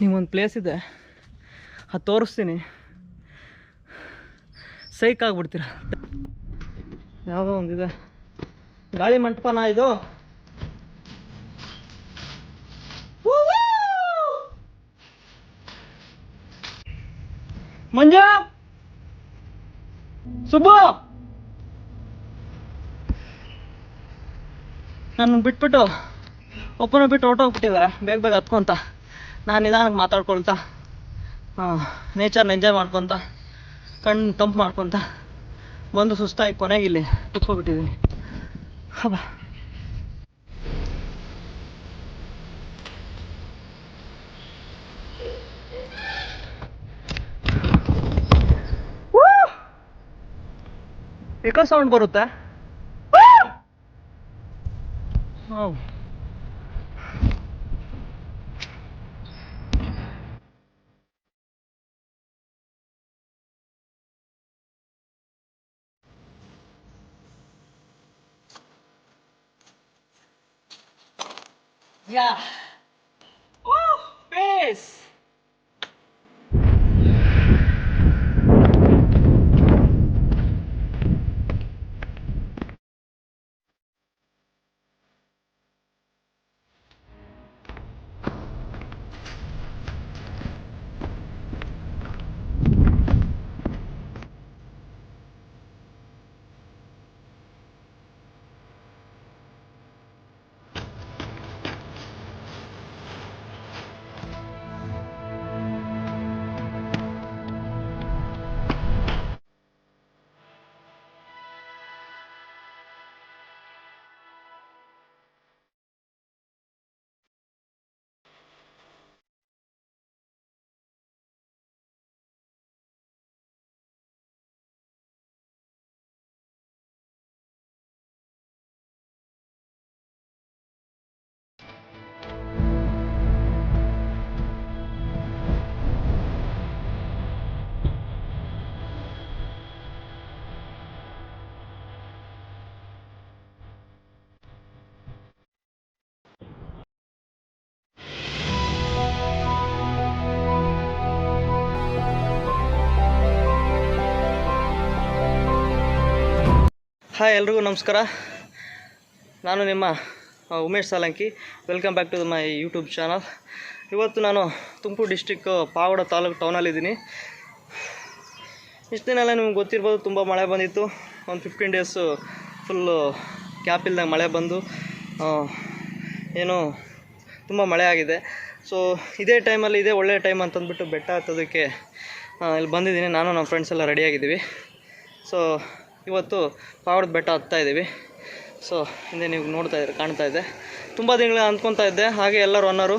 ನಿಮ್ಮೊಂದು ಪ್ಲೇಸ್ ಇದೆ. ಅದು ತೋರಿಸ್ತೀನಿ. ಸೈಕ್ ಆಗ್ಬಿಡ್ತೀರ? ಯಾವುದೋ ಒಂದಿದೆ. ಗಾಳಿ ಮಂಟಪನ ಇದು? ಮಂಜು! ಸುಬ್ಬು! ನಾನು ಬಿಟ್ಬಿಟ್ಟು ಒಪ್ಪನ ಬಿಟ್ಟು ಹೊರಟೋಗ್ಬಿಟ್ಟಿದ್ದಾರೆ. ಬೇಗ ಬೇಗ ಹತ್ಕೊಂತ. ನಾನು ನಿಧಾನಕ್ಕೆ ಮಾತಾಡ್ಕೊಳ್ತಾ. ನೇಚರ್ನ ಎಂಜಾಯ್ ಮಾಡ್ಕೊತ ಕಣ್ಣು ತಂಪು ಮಾಡ್ಕೊತ ಬಂದು ಸುಸ್ತಾಗಿ ಕೊನೆಗೆ ಇಲ್ಲಿ ಕುತ್ಕೊಬಿಟ್ಟಿದ್ದೀನಿ ಹಬ್ಬ ಎಕೋ ಸೌಂಡ್ ಬರುತ್ತೆ. How Yeah. ಹಾಯ್ ಎಲ್ರಿಗೂ ನಮಸ್ಕಾರ. ನಾನು ನಿಮ್ಮ Umesh Salanki. Welcome back to my YouTube channel ಇವತ್ತು ನಾನು ತುಮಕೂರು ಡಿಸ್ಟಿಕ್ ಪಾವಡ ತಾಲೂಕು ಟೌನಲ್ಲಿದ್ದೀನಿ ಇಷ್ಟು ದಿನ ಎಲ್ಲ ನಿಮ್ಗೆ ಗೊತ್ತಿರ್ಬೋದು, ತುಂಬ ಮಳೆ ಬಂದಿತ್ತು. ಒಂದು ಫಿಫ್ಟೀನ್ ಡೇಸು ಫುಲ್ಲು ಕ್ಯಾಪ್ ಇಲ್ದಂಗೆ ಮಳೆ ಬಂದು ಏನು ತುಂಬ ಮಳೆ ಆಗಿದೆ. ಸೊ ಇದೇ ಟೈಮಲ್ಲಿ ಇದೇ ಒಳ್ಳೆಯ ಟೈಮ್ ಅಂತಂದ್ಬಿಟ್ಟು ಬೆಟ್ಟ ಹತ್ತೋದಕ್ಕೆ ಇಲ್ಲಿ ಬಂದಿದ್ದೀನಿ. ನಾನು, ನಮ್ಮ ಫ್ರೆಂಡ್ಸ್ ಎಲ್ಲ ರೆಡಿಯಾಗಿದ್ದೀವಿ ಸೊ ಇವತ್ತು ಪಾವಡದ ಬೆಟ್ಟ ಹತ್ತಾ ಇದ್ದೀವಿ ಸೊ ಹಿಂದೆ ನೀವು ನೋಡ್ತಾ ಇದ್ದೀರಿ, ಕಾಣ್ತಾ ಇದೆ. ತುಂಬ ದಿನಗಳ ಅಂದ್ಕೊತಾ ಇದ್ದೆ. ಹಾಗೆ ಎಲ್ಲರೂ ಅನ್ನೋರು,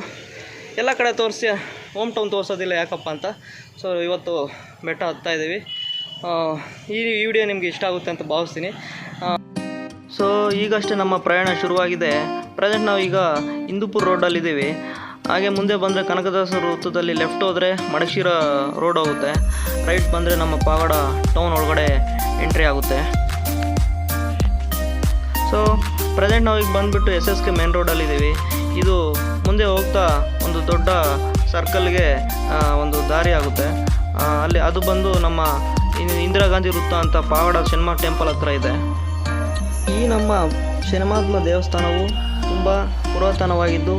ಎಲ್ಲ ಕಡೆ ತೋರಿಸಿ ಹೋಮ್ ಟೌನ್ ತೋರಿಸೋದಿಲ್ಲ ಯಾಕಪ್ಪ ಅಂತ. ಸೊ ಇವತ್ತು ಬೆಟ್ಟ ಹತ್ತಾ ಇದ್ದೀವಿ ಈ ವಿಡಿಯೋ ನಿಮಗೆ ಇಷ್ಟ ಆಗುತ್ತೆ ಅಂತ ಭಾವಿಸ್ತೀನಿ. ಸೊ ಈಗಷ್ಟೇ ನಮ್ಮ ಪ್ರಯಾಣ ಶುರುವಾಗಿದೆ. ಪ್ರೆಸೆಂಟ್ ನಾವು ಈಗ ಹಿಂದೂಪುರ್ ರೋಡಲ್ಲಿದ್ದೀವಿ ಹಾಗೆ ಮುಂದೆ ಬಂದರೆ ಕನಕದಾಸ ವೃತ್ತದಲ್ಲಿ ಲೆಫ್ಟ್ ಹೋದರೆ ಮಡಶಿರ ರೋಡ್ ಹೋಗುತ್ತೆ. ರೈಟ್ ಬಂದರೆ ನಮ್ಮ ಪಾವಡ ಟೌನ್ ಒಳಗಡೆ ಎಂಟ್ರಿ ಆಗುತ್ತೆ. ಸೊ ಪ್ರೆಸೆಂಟ್ ನಾವು ಈಗ ಬಂದುಬಿಟ್ಟು ಎಸ್ ಎಸ್ ಕೆ ಮೇನ್ ರೋಡಲ್ಲಿದ್ದೀವಿ ಇದು ಮುಂದೆ ಹೋಗ್ತಾ ಒಂದು ದೊಡ್ಡ ಸರ್ಕಲ್ಗೆ ಒಂದು ದಾರಿ ಆಗುತ್ತೆ. ಅಲ್ಲಿ ಅದು ಬಂದು ನಮ್ಮ ಇಂದಿರಾ ಗಾಂಧಿ ವೃತ್ತ ಅಂತ ಪಾವಡ ಸಿನಿಮಾ ಟೆಂಪಲ್ ಹತ್ರ ಇದೆ. ಈ ನಮ್ಮ ಸಿನಿಮಾತ್ಮ ದೇವಸ್ಥಾನವು ತುಂಬ ಪುರಾತನವಾಗಿದ್ದು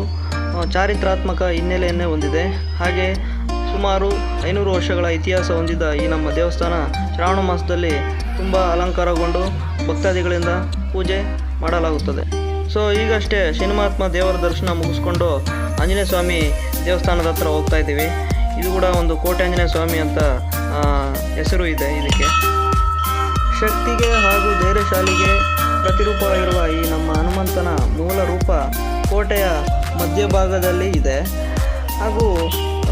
ಚಾರಿತ್ರಾತ್ಮಕ ಹಿನ್ನೆಲೆಯನ್ನೇ ಹೊಂದಿದೆ. ಹಾಗೆ ಸುಮಾರು ಐನೂರು ವರ್ಷಗಳ ಇತಿಹಾಸ ಹೊಂದಿದ ಈ ನಮ್ಮ ದೇವಸ್ಥಾನ ಶ್ರಾವಣ ಮಾಸದಲ್ಲಿ ತುಂಬ ಅಲಂಕಾರಗೊಂಡು ಭಕ್ತಾದಿಗಳಿಂದ ಪೂಜೆ ಮಾಡಲಾಗುತ್ತದೆ. ಸೊ ಈಗಷ್ಟೇ ಸಿನಿಮಾತ್ಮ ದೇವರ ದರ್ಶನ ಮುಗಿಸ್ಕೊಂಡು ಆಂಜನೇಯ ಸ್ವಾಮಿ ದೇವಸ್ಥಾನದ ಹತ್ರ ಹೋಗ್ತಾ ಇದ್ದೀವಿ. ಇದು ಕೂಡ ಒಂದು ಕೋಟೆ ಆಂಜನೇಯ ಸ್ವಾಮಿ ಅಂತ ಹೆಸರು ಇದೆ ಇದಕ್ಕೆ. ಶಕ್ತಿಗೆ ಹಾಗೂ ಧೈರ್ಯಶಾಲಿಗೆ ಪ್ರತಿರೂಪವಾಗಿರುವ ಈ ನಮ್ಮ ಹನುಮಂತನ ಮೂಲ ರೂಪ ಕೋಟೆಯ ಮಧ್ಯಭಾಗದಲ್ಲಿ ಇದೆ. ಹಾಗೂ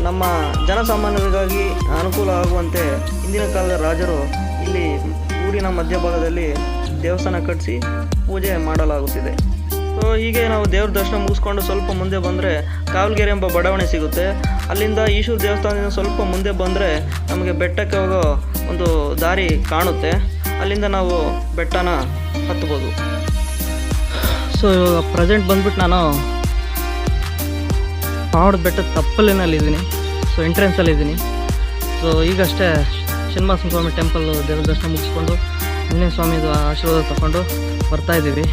ನಮ್ಮ ಜನಸಾಮಾನ್ಯರಿಗಾಗಿ ಅನುಕೂಲ ಆಗುವಂತೆ ಹಿಂದಿನ ಕಾಲದ ರಾಜರು ಇಲ್ಲಿ ಊರಿನ ಮಧ್ಯಭಾಗದಲ್ಲಿ ದೇವಸ್ಥಾನ ಕಟ್ಟಿಸಿ ಪೂಜೆ ಮಾಡಲಾಗುತ್ತಿದೆ. ಸೊ, ಹೀಗೆ ನಾವು ದೇವ್ರ ದರ್ಶನ ಮುಗಿಸ್ಕೊಂಡು ಸ್ವಲ್ಪ ಮುಂದೆ ಬಂದರೆ ಕಾವಲ್ಗೆರೆ ಎಂಬ ಬಡಾವಣೆ ಸಿಗುತ್ತೆ. ಅಲ್ಲಿಂದ ಈಶ್ವರ ದೇವಸ್ಥಾನದಿಂದ ಸ್ವಲ್ಪ ಮುಂದೆ ಬಂದರೆ ನಮಗೆ ಬೆಟ್ಟಕ್ಕೆ ಹೋಗೋ ಒಂದು ದಾರಿ ಕಾಣುತ್ತೆ. ಅಲ್ಲಿಂದ ನಾವು ಬೆಟ್ಟನ ಹತ್ಬೋದು ಸೊ, ಇವಾಗ ಪ್ರೆಸೆಂಟ್ ಬಂದ್ಬಿಟ್ಟು ನಾನು ಪಾವಡ್ ಬೆಟ್ಟದ ತಪ್ಪಲಿನಲ್ಲಿದ್ದೀನಿ. ಸೊ, ಎಂಟ್ರೆನ್ಸಲ್ಲಿದ್ದೀನಿ. ಸೊ, ಈಗಷ್ಟೇ ಶ್ರೀನಿವಾಸ ಸ್ವಾಮಿ ಟೆಂಪಲ್ ದೇವ್ರ ದರ್ಶನ ಮುಗಿಸ್ಕೊಂಡು ಮುಂದಿನ ಸ್ವಾಮಿದು ಆಶೀರ್ವಾದ ತಗೊಂಡು ಬರ್ತಾ ಇದ್ದೀವಿ.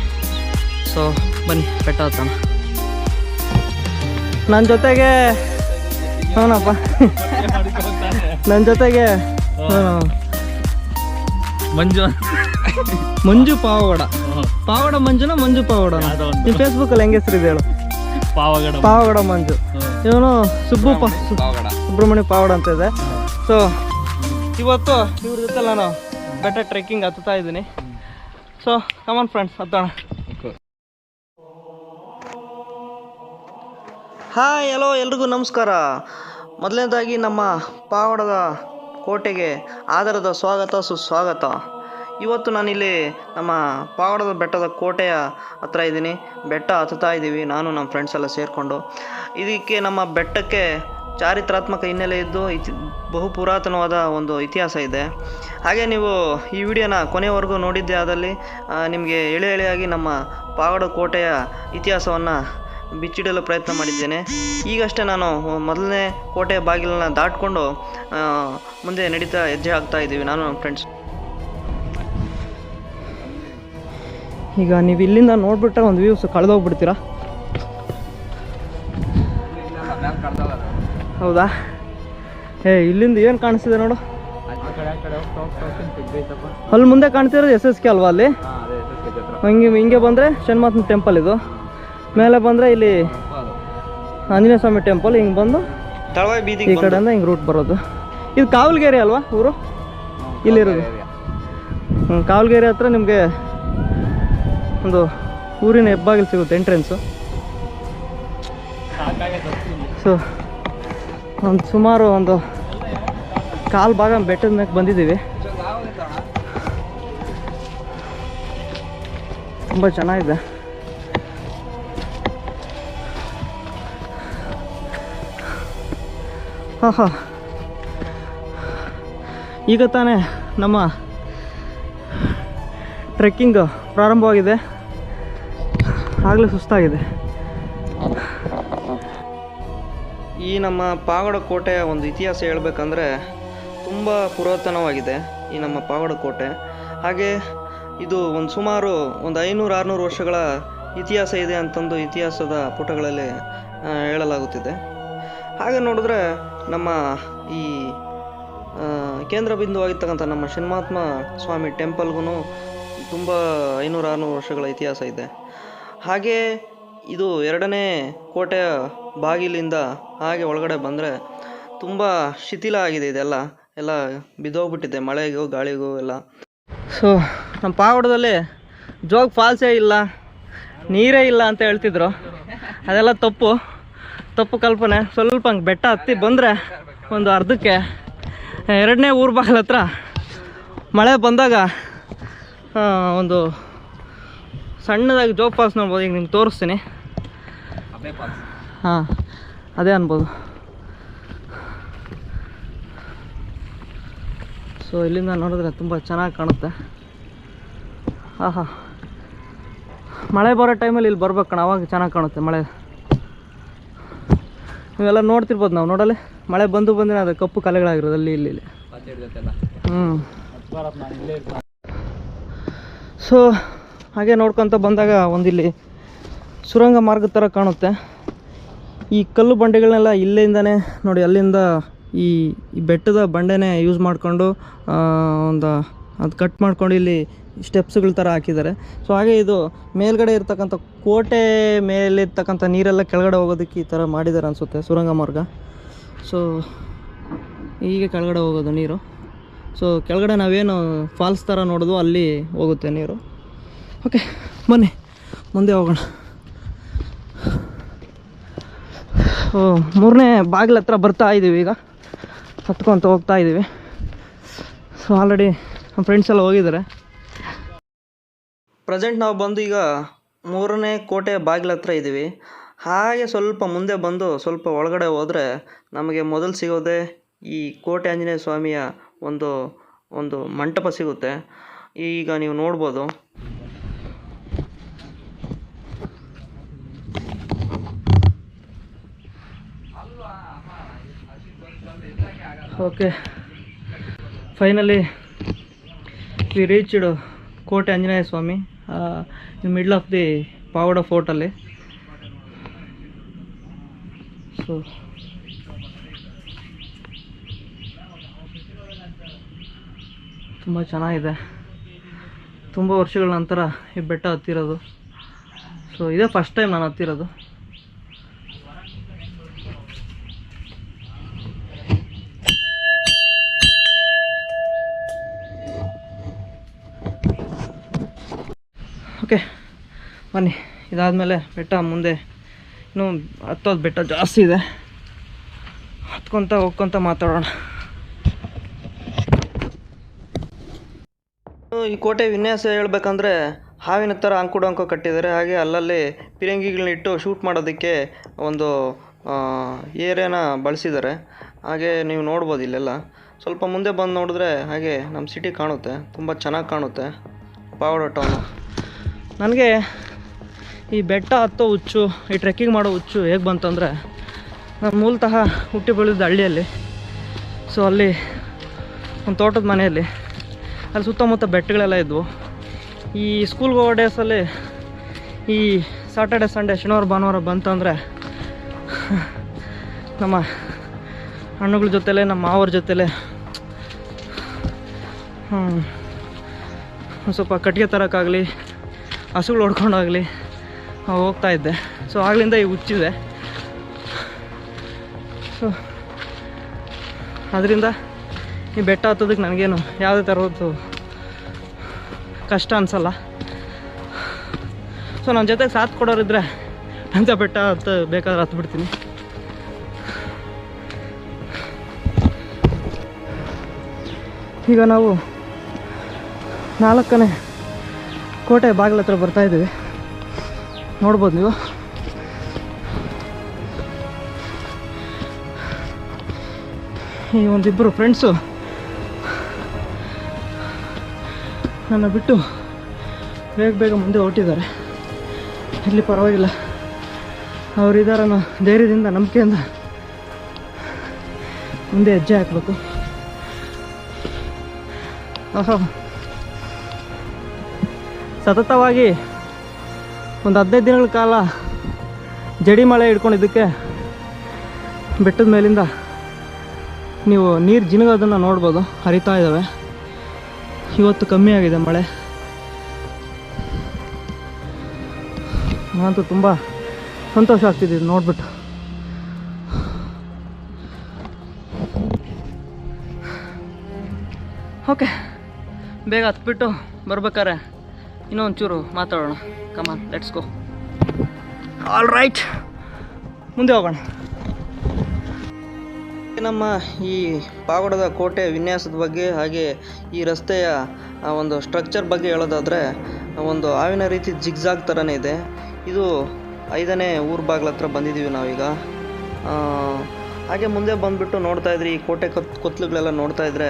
ಸೊ ಬನ್ನಿ ಬೆಟ್ಟ ಹತ್ತಾನ ನನ್ನ ಜೊತೆಗೆ ಹೌನಪ್ಪ. ನನ್ನ ಜೊತೆಗೆ ಮಂಜು. ಮಂಜು ಪಾವಗಡ. ಪಾವಗಡ ಮಂಜುನ ಮಂಜು ಪಾವಗಡ ನಿಮ್ಮ ಫೇಸ್ಬುಕ್ಕಲ್ಲಿ ಹೆಂಗೆ ಹೆಸರಿದೆ ಹೇಳು. ಪಾವಗಡ ಪಾವಗಡ ಮಂಜು. ಇವನು ಸುಬ್ಬು ಸುಬ್ರಹ್ಮಣ್ಯ ಪಾವಡ ಅಂತ ಇದೆ. ಸೊ ಇವತ್ತು ಇವ್ರ ಜೊತೆ ನಾನು ಬೆಟ್ಟ ಟ್ರೆಕ್ಕಿಂಗ್ ಹತ್ತುತ್ತಾ ಇದ್ದೀನಿ. ಸೊ ಕಮನ್ ಫ್ರೆಂಡ್ಸ್ ಹತ್ತೋಣ. ಹಾಯ್ ಹಲೋ ಎಲ್ರಿಗೂ ನಮಸ್ಕಾರ. ಮೊದಲನೇದಾಗಿ ನಮ್ಮ ಪಾವಡದ ಕೋಟೆಗೆ ಆಧಾರದ ಸ್ವಾಗತ, ಸುಸ್ವಾಗತ. ಇವತ್ತು ನಾನಿಲ್ಲಿ ನಮ್ಮ ಪಾವಡದ ಬೆಟ್ಟದ ಕೋಟೆಯ ಹತ್ರ ಇದ್ದೀನಿ. ಬೆಟ್ಟ ಹತ್ತುತ್ತಾ ಇದ್ದೀವಿ ನಾನು, ನಮ್ಮ ಫ್ರೆಂಡ್ಸ್ ಎಲ್ಲ ಸೇರಿಕೊಂಡು. ಇದಕ್ಕೆ ನಮ್ಮ ಬೆಟ್ಟಕ್ಕೆ ಚಾರಿತ್ರಾತ್ಮಕ ಹಿನ್ನೆಲೆ ಇದ್ದು ಇತಿ, ಬಹು ಪುರಾತನವಾದ ಒಂದು ಇತಿಹಾಸ ಇದೆ. ಹಾಗೆ ನೀವು ಈ ವಿಡಿಯೋನ ಕೊನೆಯವರೆಗೂ ನೋಡಿದ್ದೇ ಆದಲ್ಲಿ ನಿಮಗೆ ಎಳೆ ಎಳೆಯಾಗಿ ನಮ್ಮ ಪಾವಡ ಕೋಟೆಯ ಇತಿಹಾಸವನ್ನು ಬಿಚ್ಚಿಡಲು ಪ್ರಯತ್ನ ಮಾಡಿದ್ದೇನೆ. ಈಗಷ್ಟೇ ನಾನು ಮೊದಲನೇ ಕೋಟೆಯ ಬಾಗಿಲನ್ನು ದಾಟ್ಕೊಂಡು ಮುಂದೆ ನಡೀತಾ ಹೆಜ್ಜೆ ಆಗ್ತಾ ಇದ್ದೀವಿ. ನಾನು ನಮ್ಮ ಫ್ರೆಂಡ್ಸ್ ಈಗ ನೀವು ಇಲ್ಲಿಂದ ನೋಡ್ಬಿಟ್ರೆ ಒಂದು ವ್ಯೂಸ್ ಕಳೆದೋಗ್ಬಿಡ್ತೀರಾ? ಹೌದಾ? ಏ, ಇಲ್ಲಿಂದ ಏನು ಕಾಣಿಸ್ತಿದೆ ನೋಡು. ಅಲ್ಲಿ ಮುಂದೆ ಕಾಣ್ತಿರೋದು ಎಸ್ ಎಸ್ ಕೆ ಅಲ್ವಾ ಅಲ್ಲಿ? ಹಂಗೆ ಹಿಂಗೆ ಬಂದರೆ ಶನ್ಮಾತ್ಮ ಟೆಂಪಲ್ ಇದು. ಮೇಲೆ ಬಂದರೆ ಇಲ್ಲಿ ಆಂಜನೇಯ ಸ್ವಾಮಿ ಟೆಂಪಲ್ ಹಿಂಗೆ ಬಂದು ಬೀದಿ ಈ ಕಡೆಯಿಂದ ಹಿಂಗೆ ರೂಟ್ ಬರೋದು. ಇದು ಕಾವಲ್ಗೆರೆ ಅಲ್ವಾ ಊರು? ಇಲ್ಲಿರೋದು. ಹ್ಞೂ ಕಾವಲ್ಗೆರೆ ಹತ್ರ ನಿಮಗೆ ಒಂದು ಊರಿನ ಹೆಬ್ಬಾಗಿಲು ಸಿಗುತ್ತೆ ಎಂಟ್ರೆನ್ಸು ಸೊ ಒಂದು ಸುಮಾರು ಒಂದು ಕಾಲು ಭಾಗ ಬೆಟ್ಟದ ಮೇಲೆ ಬಂದಿದ್ದೀವಿ. ತುಂಬ ಚೆನ್ನಾಗಿದೆ. ಹಾಂ ಹಾಂ. ಈಗ ತಾನೇ ನಮ್ಮ ಟ್ರೆಕ್ಕಿಂಗ್ ಪ್ರಾರಂಭವಾಗಿದೆ. ಆಗಲೇ ಸುಸ್ತಾಗಿದೆ. ಈ ನಮ್ಮ ಪಾಗಡ ಕೋಟೆಯ ಒಂದು ಇತಿಹಾಸ ಹೇಳಬೇಕಂದ್ರೆ ತುಂಬ ಪುರಾತನವಾಗಿದೆ ಈ ನಮ್ಮ ಪಾಗಡ ಕೋಟೆ ಹಾಗೆ ಇದು ಒಂದು ಸುಮಾರು ಒಂದು ಐನೂರು ಆರುನೂರು ವರ್ಷಗಳ ಇತಿಹಾಸ ಇದೆ ಅಂತಂದು ಇತಿಹಾಸದ ಪುಟಗಳಲ್ಲಿ ಹೇಳಲಾಗುತ್ತಿದೆ. ಹಾಗೆ ನೋಡಿದ್ರೆ ನಮ್ಮ ಈ ಕೇಂದ್ರ ಬಿಂದುವಾಗಿರ್ತಕ್ಕಂಥ ನಮ್ಮ ಶ್ರೀಮಾತ್ಮ ಸ್ವಾಮಿ ಟೆಂಪಲ್ಗೂ ತುಂಬ ಐನೂರು ಆರುನೂರು ವರ್ಷಗಳ ಇತಿಹಾಸ ಇದೆ. ಹಾಗೆ ಇದು ಎರಡನೇ ಕೋಟೆಯ ಬಾಗಿಲಿಂದ ಹಾಗೆ ಒಳಗಡೆ ಬಂದರೆ ತುಂಬ ಶಿಥಿಲ ಆಗಿದೆ ಇದೆಲ್ಲ. ಎಲ್ಲ ಬಿದ್ದೋಗ್ಬಿಟ್ಟಿದೆ, ಮಳೆಗೂ ಗಾಳಿಗೂ ಎಲ್ಲ. ಸೊ ನಮ್ಮ ಪಾವಡದಲ್ಲಿ ಜೋಗ್ ಫಾಲ್ಸೇ ಇಲ್ಲ, ನೀರೇ ಇಲ್ಲ ಅಂತ ಹೇಳ್ತಿದ್ರು. ಅದೆಲ್ಲ ತಪ್ಪು ತಪ್ಪು ಕಲ್ಪನೆ. ಸ್ವಲ್ಪ ಹಂಗೆ ಬೆಟ್ಟ ಹತ್ತಿ ಬಂದರೆ ಒಂದು ಅರ್ಧಕ್ಕೆ, ಎರಡನೇ ಊರು ಬಾಗಿಲ ಹತ್ರ ಮಳೆ ಬಂದಾಗ ಒಂದು ಸಣ್ಣದಾಗಿ ಜೋಗ್ ಫಾಲ್ಸ್ ನೋಡ್ಬೋದು, ಈಗ ನಿಮ್ಗೆ ತೋರಿಸ್ತೀನಿ. ಹಾಂ, ಅದೇ ಅನ್ಬೋದು. ಸೊ ಇಲ್ಲಿಂದ ನೋಡಿದ್ರೆ ತುಂಬ ಚೆನ್ನಾಗಿ ಕಾಣುತ್ತೆ. ಆಹಾ. ಮಳೆ ಬರೋ ಟೈಮಲ್ಲಿ ಇಲ್ಲಿ ಬರ್ಬೇಕು ಕಣ, ಅವಾಗ ಚೆನ್ನಾಗಿ ಕಾಣುತ್ತೆ ಮಳೆ. ನೀವೆಲ್ಲ ನೋಡ್ತಿರ್ಬೋದು ನಾವು, ನೋಡಲ್ಲಿ? ಮಳೆ ಬಂದು ಬಂದರೆ ಅದು ಕಪ್ಪು ಕಲೆಗಳಾಗಿರೋದು ಅಲ್ಲಿ, ಇಲ್ಲಿ ಇಲ್ಲಿ. ಹ್ಞೂ ಸೊ ಹಾಗೆ ನೋಡ್ಕೊತ ಬಂದಾಗ ಒಂದಿಲ್ಲಿ ಸುರಂಗ ಮಾರ್ಗದ ಥರ ಕಾಣುತ್ತೆ. ಈ ಕಲ್ಲು ಬಂಡೆಗಳನ್ನೆಲ್ಲ ಇಲ್ಲಿಂದನೇ ನೋಡಿ, ಅಲ್ಲಿಂದ ಈ ಬೆಟ್ಟದ ಬಂಡೆನೇ ಯೂಸ್ ಮಾಡಿಕೊಂಡು ಒಂದು ಅದು ಕಟ್ ಮಾಡ್ಕೊಂಡು ಇಲ್ಲಿ ಸ್ಟೆಪ್ಸ್ಗಳ ಥರ ಹಾಕಿದ್ದಾರೆ. ಸೊ ಹಾಗೆ ಇದು ಮೇಲ್ಗಡೆ ಇರ್ತಕ್ಕಂಥ ಕೋಟೆ ಮೇಲಿರ್ತಕ್ಕಂಥ ನೀರೆಲ್ಲ ಕೆಳಗಡೆ ಹೋಗೋದಕ್ಕೆ ಈ ಥರ ಮಾಡಿದ್ದಾರೆ ಅನಿಸುತ್ತೆ ಸುರಂಗ ಮಾರ್ಗ ಸೊ ಹೀಗೆ ಕೆಳಗಡೆ ಹೋಗೋದು ನೀರು. ಸೊ ಕೆಳಗಡೆ ನಾವೇನು ಫಾಲ್ಸ್ ಥರ ನೋಡೋದು, ಅಲ್ಲಿ ಹೋಗುತ್ತೆ ನೀರು. ಓಕೆ ಬನ್ನಿ, ಮುಂದೆ ಹೋಗೋಣ ಸೊ ಮೂರನೇ ಬಾಗಿಲ ಹತ್ರ ಬರ್ತಾ ಇದ್ದೀವಿ ಈಗ. ಹತ್ಕೊಂತ ಹೋಗ್ತಾ ಇದ್ದೀವಿ ಸೊ ಆಲ್ರೆಡಿ ನಮ್ಮ ಫ್ರೆಂಡ್ಸ್ ಎಲ್ಲ ಹೋಗಿದ್ದಾರೆ. ಪ್ರೆಸೆಂಟ್ ನಾವು ಬಂದು ಈಗ ಮೂರನೇ ಕೋಟೆ ಬಾಗಿಲ ಹತ್ರ ಇದ್ದೀವಿ ಹಾಗೆ ಸ್ವಲ್ಪ ಮುಂದೆ ಬಂದು ಸ್ವಲ್ಪ ಒಳಗಡೆ ಹೋದರೆ ನಮಗೆ ಮೊದಲು ಸಿಗೋದೇ ಈ ಕೋಟೆ ಆಂಜನೇಯ ಸ್ವಾಮಿಯ ಒಂದು ಒಂದು ಮಂಟಪ ಸಿಗುತ್ತೆ. ಈಗ ನೀವು ನೋಡ್ಬೋದು. Okay. Finally we reached Kote Anjaneya Swami in middle of the Pavada ಫೋರ್ಟಲ್ಲಿ so ತುಂಬ ಚೆನ್ನಾಗಿದೆ. ತುಂಬ ವರ್ಷಗಳ ನಂತರ ಈ ಬೆಟ್ಟ ಹತ್ತಿರೋದು. ಸೊ ಇದೇ ಫಸ್ಟ್ ಟೈಮ್ ನಾನು ಹತ್ತಿರೋದು. ಬನ್ನಿ ಇದಾದಮೇಲೆ ಬೆಟ್ಟ ಮುಂದೆ ಇನ್ನೂ ಹತ್ತೋದು ಬೆಟ್ಟ ಜಾಸ್ತಿ ಇದೆ. ಹತ್ಕೊತ ಹೋಗ್ಕೊತ ಮಾತಾಡೋಣ. ಈ ಕೋಟೆ ವಿನ್ಯಾಸ ಹೇಳ್ಬೇಕಂದ್ರೆ ಹಾವಿನ ಥರ ಅಂಕು ಅಂಕು ಕಟ್ಟಿದ್ದಾರೆ. ಹಾಗೆ ಅಲ್ಲಲ್ಲಿ ಪಿರಂಗಿಗಳನ್ನಿಟ್ಟು ಶೂಟ್ ಮಾಡೋದಕ್ಕೆ ಒಂದು ಏರಿಯಾನ ಬಳಸಿದ್ದಾರೆ. ಹಾಗೆ ನೀವು ನೋಡ್ಬೋದು ಇಲ್ಲೆಲ್ಲ. ಸ್ವಲ್ಪ ಮುಂದೆ ಬಂದು ನೋಡಿದ್ರೆ ಹಾಗೆ ನಮ್ಮ ಸಿಟಿ ಕಾಣುತ್ತೆ. ತುಂಬ ಚೆನ್ನಾಗಿ ಕಾಣುತ್ತೆ. ಪಾವಡ ಟೌನು ನನಗೆ ಈ ಬೆಟ್ಟ ಹತ್ತೋ ಹುಚ್ಚು, ಈ ಟ್ರೆಕ್ಕಿಂಗ್ ಮಾಡೋ ಹುಚ್ಚು ಹೇಗೆ ಬಂತಂದರೆ, ನಾನು ಮೂಲತಃ ಹುಟ್ಟಿ ಬೆಳೆದ ಹಳ್ಳಿಯಲ್ಲಿ. ಸೊ ಅಲ್ಲಿ ಒಂದು ತೋಟದ ಮನೆಯಲ್ಲಿ, ಅಲ್ಲಿ ಸುತ್ತಮುತ್ತ ಬೆಟ್ಟಗಳೆಲ್ಲ ಇದ್ವು. ಈ ಸ್ಕೂಲ್ಗೆ ಹೋಗೋ ಡೇಸಲ್ಲಿ ಈ ಸಾಟರ್ಡೆ ಸಂಡೇ ಶನಿವಾರ, ಭಾನುವಾರ ಬಂತಂದರೆ, ನಮ್ಮ ಹಣ್ಣುಗಳ ಜೊತೆಲೆ, ನಮ್ಮ ಮಾವರ ಜೊತೆಲೆ ಸ್ವಲ್ಪ ಕಟ್ಟಿಗೆ ತರೋಕ್ಕಾಗಲಿ, ಹಸುಗಳು ಹೊಡ್ಕೊಂಡಾಗಲಿ ಹೋಗ್ತಾ ಇದ್ದೆ. ಸೊ ಆಗಲಿಂದ ಈ ಹುಚ್ಚಿದೆ. ಸೊ ಅದರಿಂದ ಈ ಬೆಟ್ಟ ಹತ್ತೋದಕ್ಕೆ ನನಗೇನು ಯಾವುದೇ ಥರದ್ದು ಕಷ್ಟ ಅನಿಸಲ್ಲ. ಸೊ ನನ್ನ ಜೊತೆಗೆ ಸಾಥ್ ಕೊಡೋರಿದ್ರೆ ಅಂಥ ಬೆಟ್ಟ ಹತ್ತ ಬೇಕಾದ್ರೆ ಹತ್ಬಿಡ್ತೀನಿ. ಈಗ ನಾವು ನಾಲ್ಕನೇ ಕೋಟೆ ಬಾಗಿಲ ಹತ್ರ ಬರ್ತಾ ಇದ್ದೀವಿ. ನೋಡ್ಬೋದು ನೀವು. ಈ ಒಂದಿಬ್ಬರು ಫ್ರೆಂಡ್ಸು ನನ್ನ ಬಿಟ್ಟು ಬೇಗ ಬೇಗ ಮುಂದೆ ಹೊರಟಿದ್ದಾರೆ. ಇಲ್ಲಿ ಪರವಾಗಿಲ್ಲ. ಅವರಿದ್ದಾರೆ ಅನ್ನೋ ಧೈರ್ಯದಿಂದ, ನಂಬಿಕೆಯಿಂದ ಮುಂದೆ ಹೆಜ್ಜೆ ಹಾಕಬೇಕು. ಸತತವಾಗಿ ಒಂದು ಹದಿನೈದು ದಿನಗಳ ಕಾಲ ಜಡಿ ಮಳೆ ಹಿಡ್ಕೊಂಡಿದ್ದಕ್ಕೆ ಬೆಟ್ಟದ ಮೇಲಿಂದ ನೀವು ನೀರು ಜಿನುಗೋದನ್ನು ನೋಡ್ಬೋದು, ಹರಿತಾ ಇದ್ದಾವೆ ಇವತ್ತು ಕಮ್ಮಿ ಆಗಿದೆ ಮಳೆ. ನಾನಂತೂ ತುಂಬ ಸಂತೋಷ ಆಗ್ತಿದೆ ಇದು ನೋಡ್ಬಿಟ್ಟು. ಓಕೆ ಬೇಗ ಹತ್ಬಿಟ್ಟು ಬರ್ಬೇಕಾರೆ ಇನ್ನೊಂಚೂರು ಮಾತಾಡೋಣ. Come on let's go all right ಮುಂದೆ ಹೋಗೋಣ. ನಮ್ಮ ಈ ಪಾವಗಡದ ಕೋಟೆ ವಿನ್ಯಾಸದ ಬಗ್ಗೆ ಹಾಗೆ ಈ ರಸ್ತೆಯ ಒಂದು ಸ್ಟ್ರಕ್ಚರ್ ಬಗ್ಗೆ ಹೇಳೋದಾದರೆ, ಒಂದು ಹಾವಿನ ರೀತಿ ಜಿಗ್ಜಾಗ್ ಥರನೇ ಇದೆ. ಇದು ಐದನೇ ಊರು ಬಾಗ್ಲ ಹತ್ರ ಬಂದಿದ್ದೀವಿ ನಾವೀಗ. ಹಾಗೆ ಮುಂದೆ ಬಂದುಬಿಟ್ಟು ನೋಡ್ತಾ ಇದ್ರಿ ಈ ಕೋಟೆ ಕತ್, ಕೊತ್ಲುಗಳೆಲ್ಲ ನೋಡ್ತಾ ಇದ್ರೆ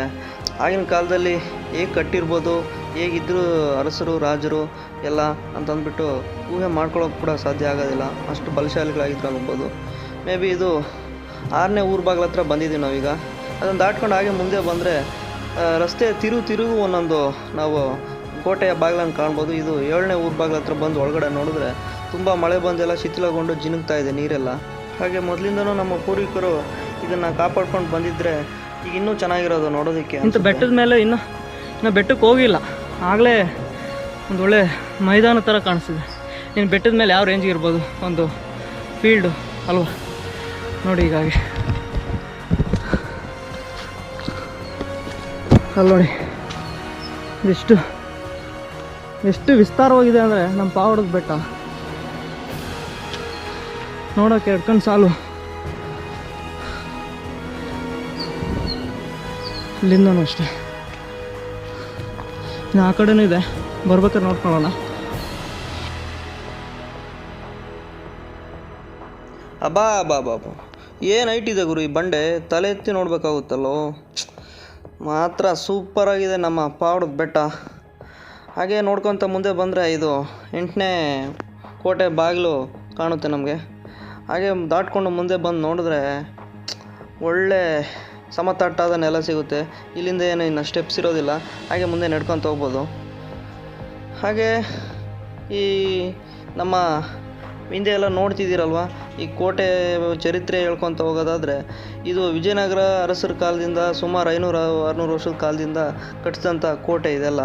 ಆಗಿನ ಕಾಲದಲ್ಲಿ ಹೇಗೆ ಕಟ್ಟಿರ್ಬೋದು, ಹೇಗಿದ್ರು ಅರಸರು, ರಾಜರು ಎಲ್ಲ ಅಂತಂದ್ಬಿಟ್ಟು ಊಹೆ ಮಾಡ್ಕೊಳ್ಳೋಕೆ ಕೂಡ ಸಾಧ್ಯ ಆಗೋದಿಲ್ಲ. ಅಷ್ಟು ಬಲಶಾಲಿಗಳಾಗಿದ್ರು ಅನ್ಬೋದು. ಮೇ ಬಿ ಇದು ಆರನೇ ಊರು ಬಾಗಿಲ ಹತ್ರ ಬಂದಿದ್ದೀವಿ ನಾವೀಗ. ಅದನ್ನು ದಾಟ್ಕೊಂಡು ಹಾಗೆ ಮುಂದೆ ಬಂದರೆ ರಸ್ತೆ ತಿರು ತಿರುಗು ಒಂದೊಂದು ನಾವು ಕೋಟೆಯ ಬಾಗಿಲನ್ನು ಕಾಣ್ಬೋದು. ಇದು ಏಳನೇ ಊರು ಬಾಗಿಲ ಹತ್ರ ಬಂದು ಒಳಗಡೆ ನೋಡಿದ್ರೆ ತುಂಬ ಮಳೆ ಬಂದೆಲ್ಲ ಶಿಥಿಲಗೊಂಡು ಜಿನುಗ್ತಾ ಇದೆ ನೀರೆಲ್ಲ. ಹಾಗೆ ಮೊದಲಿಂದನೂ ನಮ್ಮ ಪೂರ್ವಿಕರು ಇದನ್ನು ಕಾಪಾಡ್ಕೊಂಡು ಬಂದಿದ್ದರೆ ಈಗ ಇನ್ನೂ ಚೆನ್ನಾಗಿರೋದು ನೋಡೋದಕ್ಕೆ ಇಂಥ ಬೆಟ್ಟದ ಮೇಲೆ ಇನ್ನು ಇನ್ನು ಬೆಟ್ಟಕ್ಕೆ ಹೋಗಿಲ್ಲ. ಆಗಲೇ ಒಂದು ಒಳ್ಳೆ ಮೈದಾನ ಥರ ಕಾಣಿಸ್ತಿದೆ. ಇನ್ನು ಬೆಟ್ಟದ ಮೇಲೆ ಯಾವ ರೇಂಜಿಗೆ ಇರ್ಬೋದು? ಒಂದು ಫೀಲ್ಡು ಅಲ್ವಾ? ನೋಡಿ ಹೀಗಾಗಿ. ಅಲ್ಲಿ ನೋಡಿ. ಎಷ್ಟು ಎಷ್ಟು ವಿಸ್ತಾರವಾಗಿದೆ ಅಂದರೆ ನಮ್ಮ ಪಾವಡದ ಬೆಟ್ಟ. ನೋಡೋಕೆ ಎಡ್ಕೊಂಡು ಸಾಲು. ಇಲ್ಲಿಂದನೂ ಅಷ್ಟೇ. ಇನ್ನು ಆ ಕಡೆನೂ ಇದೆ. ಬರ್ಬೇಕಾದ್ರೆ ನೋಡ್ಕೊಳ್ಳೋಣ. ಅಬ್ಬಾ ಅಬ್ಬಾ ಅಬ್ಬಾ ಅಬ್ಬಾ. ಏನು ಇದೆ ಗುರು ಈ ಬಂಡೆ? ತಲೆ ಎತ್ತಿ ನೋಡ್ಬೇಕಾಗುತ್ತಲ್ಲೋ? ಮಾತ್ರ ಸೂಪರಾಗಿದೆ ನಮ್ಮ ಪಾವಡದ ಬೆಟ್ಟ. ಹಾಗೆ ನೋಡ್ಕೊತ ಮುಂದೆ ಬಂದರೆ ಇದು ಎಂಟನೇ ಕೋಟೆ ಬಾಗಿಲು ಕಾಣುತ್ತೆ ನಮಗೆ. ಹಾಗೆ ದಾಟ್ಕೊಂಡು ಮುಂದೆ ಬಂದು ನೋಡಿದ್ರೆ ಒಳ್ಳೆ ಸಮತಟ್ಟಾದ ನೆಲ ಸಿಗುತ್ತೆ. ಇಲ್ಲಿಂದ ಏನು ಇನ್ನು ಸ್ಟೆಪ್ಸ್ ಇರೋದಿಲ್ಲ. ಹಾಗೆ ಮುಂದೆ ನಡ್ಕೊತ ಹೋಗ್ಬೋದು. ಹಾಗೆ ಈ ನಮ್ಮ ಹಿಂದೆ ಎಲ್ಲ ನೋಡ್ತಿದ್ದೀರಲ್ವ? ಈ ಕೋಟೆ ಚರಿತ್ರೆ ಹೇಳ್ಕೊತ ಹೋಗೋದಾದರೆ, ಇದು ವಿಜಯನಗರ ಅರಸರ ಕಾಲದಿಂದ ಸುಮಾರು ಐನೂರು, ಆರುನೂರು ವರ್ಷದ ಕಾಲದಿಂದ ಕಟ್ಟಿಸಿದಂಥ ಕೋಟೆ ಇದೆಲ್ಲ.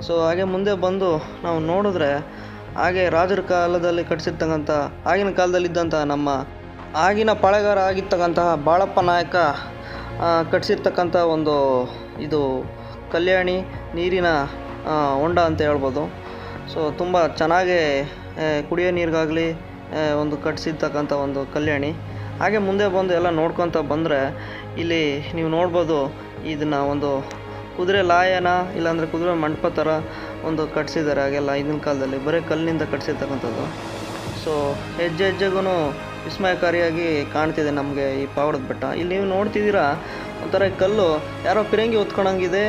ಸೊ ಹಾಗೆ ಮುಂದೆ ಬಂದು ನಾವು ನೋಡಿದ್ರೆ, ಹಾಗೆ ರಾಜರ ಕಾಲದಲ್ಲಿ ಕಟ್ಟಿಸಿರ್ತಕ್ಕಂಥ, ಆಗಿನ ಕಾಲದಲ್ಲಿದ್ದಂಥ ನಮ್ಮ, ಆಗಿನ ಪಾಳೆಗಾರ ಆಗಿರ್ತಕ್ಕಂತಹ ಬಾಳಪ್ಪ ನಾಯಕ ಕಟ್ಟಿಸಿರ್ತಕ್ಕಂಥ ಒಂದು ಇದು ಕಲ್ಯಾಣಿ ನೀರಿನ ಹೊಂಡ ಅಂತ ಹೇಳ್ಬೋದು. ಸೊ ತುಂಬ ಚೆನ್ನಾಗಿ ಕುಡಿಯೋ ನೀರಿಗಾಗಲಿ ಒಂದು ಕಟ್ಟಿಸಿರ್ತಕ್ಕಂಥ ಒಂದು ಕಲ್ಯಾಣಿ. ಹಾಗೆ ಮುಂದೆ ಬಂದು ಎಲ್ಲ ನೋಡ್ಕೊತ ಬಂದರೆ, ಇಲ್ಲಿ ನೀವು ನೋಡ್ಬೋದು ಇದನ್ನು ಒಂದು ಕುದುರೆ ಲಾಯನ, ಇಲ್ಲಾಂದರೆ ಕುದುರೆ ಮಂಟಪ ಥರ ಒಂದು ಕಟ್ಸಿದ್ದಾರೆ ಹಾಗೆಲ್ಲ ಹಿಂದಿನ ಕಾಲದಲ್ಲಿ. ಬರೀ ಕಲ್ಲಿನಿಂದ ಕಟ್ಸಿರ್ತಕ್ಕಂಥದ್ದು. ಸೊ ಹೆಜ್ಜೆ ಹೆಜ್ಜೆಗೂ ವಿಸ್ಮಯಕಾರಿಯಾಗಿ ಕಾಣ್ತಿದೆ ನಮಗೆ ಈ ಪಾವಡದ ಬೆಟ್ಟ. ಇಲ್ಲಿ ನೀವು ನೋಡ್ತಿದ್ದೀರಾ, ಒಂಥರ ಕಲ್ಲು, ಯಾರೋ ಪಿರಂಗಿ ಹೊತ್ಕೊಂಡಂಗಿದೆ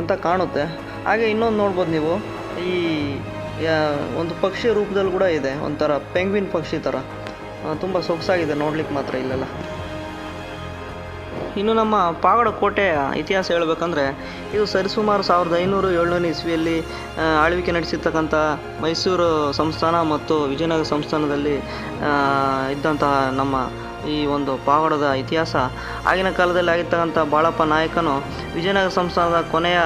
ಅಂತ ಕಾಣುತ್ತೆ. ಹಾಗೆ ಇನ್ನೊಂದು ನೋಡ್ಬೋದು ನೀವು, ಈ ಒಂದು ಪಕ್ಷಿ ರೂಪದಲ್ಲಿ ಕೂಡ ಇದೆ, ಒಂಥರ ಪೆಂಗ್ವಿನ್ ಪಕ್ಷಿ ಥರ. ತುಂಬ ಸೊಗಸಾಗಿದೆ, ನೋಡ್ಲಿಕ್ಕೆ ಮಾತ್ರ ಇಲ್ಲೆಲ್ಲ. ಇನ್ನು ನಮ್ಮ ಪಾಗಡ ಕೋಟೆಯ ಇತಿಹಾಸ ಹೇಳಬೇಕಂದ್ರೆ ಇದು ಸರಿಸುಮಾರು ಸಾವಿರದ ಐನೂರು ಏಳ್ನೂರು ಇಸ್ವಿಯಲ್ಲಿ ಆಳ್ವಿಕೆ ನಡೆಸಿರ್ತಕ್ಕಂಥ ಮೈಸೂರು ಸಂಸ್ಥಾನ ಮತ್ತು ವಿಜಯನಗರ ಸಂಸ್ಥಾನದಲ್ಲಿ ಇದ್ದಂತಹ ನಮ್ಮ ಈ ಒಂದು ಪಾವಗಡದ ಇತಿಹಾಸ. ಆಗಿನ ಕಾಲದಲ್ಲಿ ಆಗಿರ್ತಕ್ಕಂಥ ಬಾಳಪ್ಪ ನಾಯಕನು ವಿಜಯನಗರ ಸಂಸ್ಥಾನದ ಕೊನೆಯ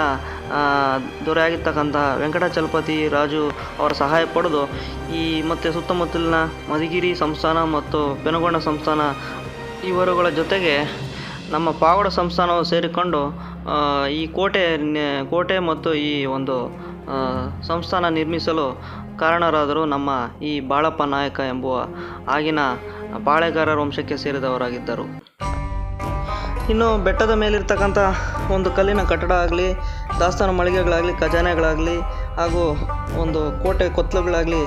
ದೊರೆ ದೊರೆಯಾಗಿರ್ತಕ್ಕಂಥ ವೆಂಕಟಾಚಲಪತಿ ರಾಜು ಅವರ ಸಹಾಯ ಪಡೆದು ಈ ಮತ್ತು ಸುತ್ತಮುತ್ತಲಿನ ಮಧುಗಿರಿ ಸಂಸ್ಥಾನ ಮತ್ತು ಬೆನಗೊಂಡ ಸಂಸ್ಥಾನ ಇವರುಗಳ ಜೊತೆಗೆ ನಮ್ಮ ಪಾವಡ ಸಂಸ್ಥಾನವು ಸೇರಿಕೊಂಡು ಈ ಕೋಟೆ ಕೋಟೆ ಮತ್ತು ಈ ಒಂದು ಸಂಸ್ಥಾನ ನಿರ್ಮಿಸಲು ಕಾರಣರಾದರು ನಮ್ಮ ಈ ಬಾಳಪ್ಪ ನಾಯಕ ಎಂಬುವ ಆಗಿನ ಪಾಳೆಗಾರರ ವಂಶಕ್ಕೆ ಸೇರಿದವರಾಗಿದ್ದರು. ಇನ್ನು ಬೆಟ್ಟದ ಮೇಲಿರ್ತಕ್ಕಂಥ ಒಂದು ಕಲ್ಲಿನ ಕಟ್ಟಡ ಆಗಲಿ, ದಾಸ್ತಾನು ಮಳಿಗೆಗಳಾಗಲಿ, ಖಜಾನೆಗಳಾಗಲಿ, ಹಾಗೂ ಒಂದು ಕೋಟೆ ಕೊತ್ತಲುಗಳಾಗಲಿ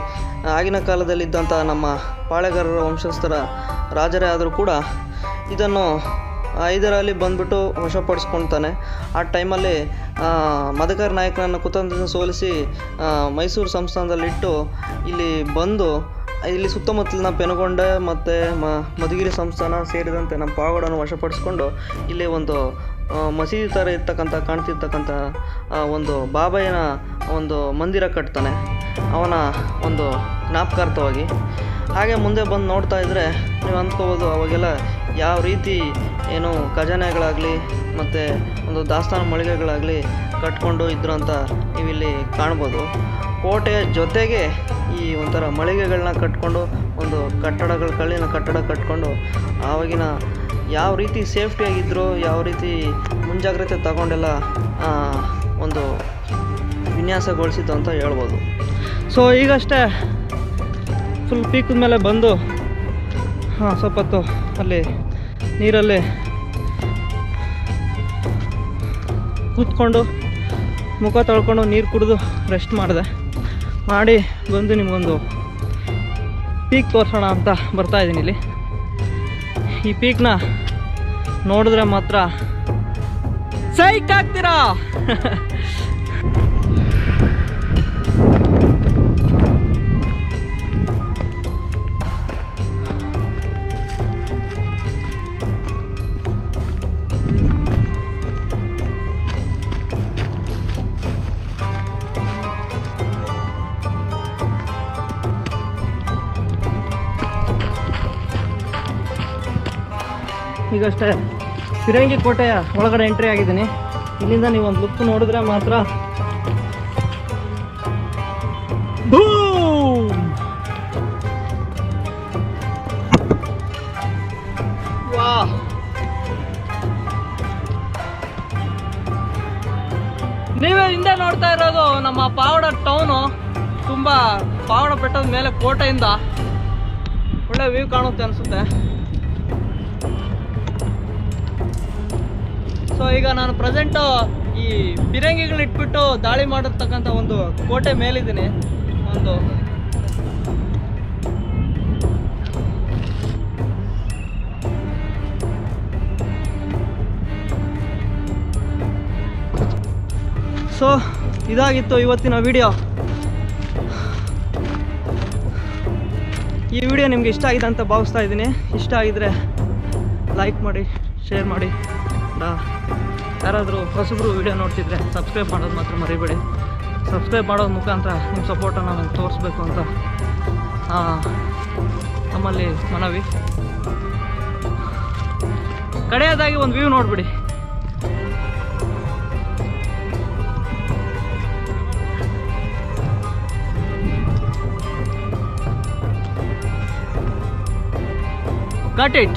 ಆಗಿನ ಕಾಲದಲ್ಲಿದ್ದಂಥ ನಮ್ಮ ಪಾಳೆಗಾರರ ವಂಶಸ್ಥರ ರಾಜರೇ ಆದರೂ ಕೂಡ ಇದನ್ನು ಐದರಲ್ಲಿ ಬಂದ್ಬಿಟ್ಟು ವಶಪಡಿಸ್ಕೊಳ್ತಾನೆ ಆ ಟೈಮಲ್ಲಿ ಮಧುಕರ್ ನಾಯಕನನ್ನು ಕುತಂತ್ರ ಸೋಲಿಸಿ ಮೈಸೂರು ಸಂಸ್ಥಾನದಲ್ಲಿಟ್ಟು ಇಲ್ಲಿ ಬಂದು, ಇಲ್ಲಿ ಸುತ್ತಮುತ್ತಲಿನ ಪೆನುಗೊಂಡೆ ಮತ್ತು ಮ, ಮಧುಗಿರಿ ಸಂಸ್ಥಾನ ಸೇರಿದಂತೆ ನಮ್ಮ ಪಾವಗಡನ್ನು ವಶಪಡಿಸ್ಕೊಂಡು ಇಲ್ಲಿ ಒಂದು ಮಸೀದಿ ಥರ ಇರ್ತಕ್ಕಂಥ, ಕಾಣ್ತಿರ್ತಕ್ಕಂಥ ಒಂದು ಬಾಬಯ್ಯನ ಒಂದು ಮಂದಿರ ಕಟ್ತಾನೆ. ಅವನ ಒಂದು ಜ್ಞಾಪಕಾರ್ಥವಾಗಿ. ಹಾಗೆ ಮುಂದೆ ಬಂದು ನೋಡ್ತಾ ಇದ್ದರೆ ನೀವು ಅಂದ್ಕೋಬೋದು ಅವಾಗೆಲ್ಲ ಯಾವ ರೀತಿ ಏನು ಖಜಾನೆಗಳಾಗಲಿ ಮತ್ತು ಒಂದು ದಾಸ್ತಾನು ಮಳಿಗೆಗಳಾಗಲಿ ಕಟ್ಕೊಂಡು ಇದ್ರು ಅಂತ ನೀವಿಲ್ಲಿ ಕಾಣ್ಬೋದು. ಕೋಟೆಯ ಜೊತೆಗೆ ಈ ಒಂಥರ ಮಳಿಗೆಗಳನ್ನ ಕಟ್ಕೊಂಡು, ಒಂದು ಕಟ್ಟಡಗಳ, ಕಲ್ಲಿನ ಕಟ್ಟಡ ಕಟ್ಕೊಂಡು, ಆವಾಗಿನ ಯಾವ ರೀತಿ ಸೇಫ್ಟಿಯಾಗಿದ್ದರು ಯಾವ ರೀತಿ ಮುಂಜಾಗ್ರತೆ ತಗೊಂಡೆಲ್ಲ ಒಂದು ವಿನ್ಯಾಸಗೊಳಿಸಿತು ಅಂತ ಹೇಳ್ಬೋದು. ಸೊ ಈಗಷ್ಟೇ ಫುಲ್ ಪೀಕದ ಮೇಲೆ ಬಂದು, ಹಾಂ, ಸ್ವಲ್ಪ ಅಲ್ಲಿ ನೀರಲ್ಲಿ ಕೂತ್ಕೊಂಡು ಮುಖ ತೊಳ್ಕೊಂಡು ನೀರು ಕುಡಿದು ರೆಸ್ಟ್ ಮಾಡಿದೆ. ಮಾಡಿ ಬಂದು ನಿಮಗೊಂದು ಪೀಕ್ ತೋರಿಸೋಣ ಅಂತ ಬರ್ತಾ ಇದ್ದೀನಿ ಇಲ್ಲಿ. ಈ ಪೀಕ್ನ ನೋಡಿದ್ರೆ ಮಾತ್ರ ಸೈಕ್ ಆಗ್ತೀರಾ? ಈಗಷ್ಟೇ ಫಿರಂಗಿ ಕೋಟೆಯ ಒಳಗಡೆ ಎಂಟ್ರಿ ಆಗಿದ್ದೀನಿ. ಇಲ್ಲಿಂದ ನೀವು ಒಂದು ಲುಕ್ ನೋಡಿದ್ರೆ ಮಾತ್ರ! ನೀವೇ ಹಿಂದೆ ನೋಡ್ತಾ ಇರೋದು ನಮ್ಮ ಪಾವಡ ಟೌನು ತುಂಬ ಪಾವಡ ಬೆಟ್ಟದ ಮೇಲೆ ಕೋಟೆಯಿಂದ ಒಳ್ಳೆ ವ್ಯೂ ಕಾಣುತ್ತೆ ಅನಿಸುತ್ತೆ. ಸೊ ಈಗ ನಾನು ಪ್ರೆಸೆಂಟು ಈ ಫಿರಂಗಿಗಳು ಇಟ್ಬಿಟ್ಟು ದಾಳಿ ಮಾಡಿರ್ತಕ್ಕಂಥ ಒಂದು ಕೋಟೆ ಮೇಲಿದ್ದೀನಿ. ಒಂದು. ಸೊ ಇದಾಗಿತ್ತು ಇವತ್ತಿನ ವಿಡಿಯೋ ಈ ವಿಡಿಯೋ ನಿಮ್ಗೆ ಇಷ್ಟ ಆಗಿದೆ ಅಂತ ಭಾವಿಸ್ತಾ ಇದ್ದೀನಿ. ಇಷ್ಟ ಆಗಿದ್ರೆ ಲೈಕ್ ಮಾಡಿ ಶೇರ್ ಮಾಡಿ. ಬಾ- ಯಾರಾದರೂ ಹೊಸಬ್ರು ವೀಡಿಯೋ ನೋಡ್ತಿದ್ರೆ ಸಬ್ಸ್ಕ್ರೈಬ್ ಮಾಡೋದು ಮಾತ್ರ ಮರಿಬೇಡಿ. ಸಬ್ಸ್ಕ್ರೈಬ್ ಮಾಡೋದ್ರ ಮುಖಾಂತರ ನಿಮ್ಮ ಸಪೋರ್ಟನ್ನು ನಮಗೆ ತೋರಿಸ್ಬೇಕು ಅಂತ. ನಮ್ಮಲ್ಲಿ ಮನವಿ. ಕಡೆಯದಾಗಿ ಒಂದು ವ್ಯೂ ನೋಡಿಬಿಡಿ. Got it.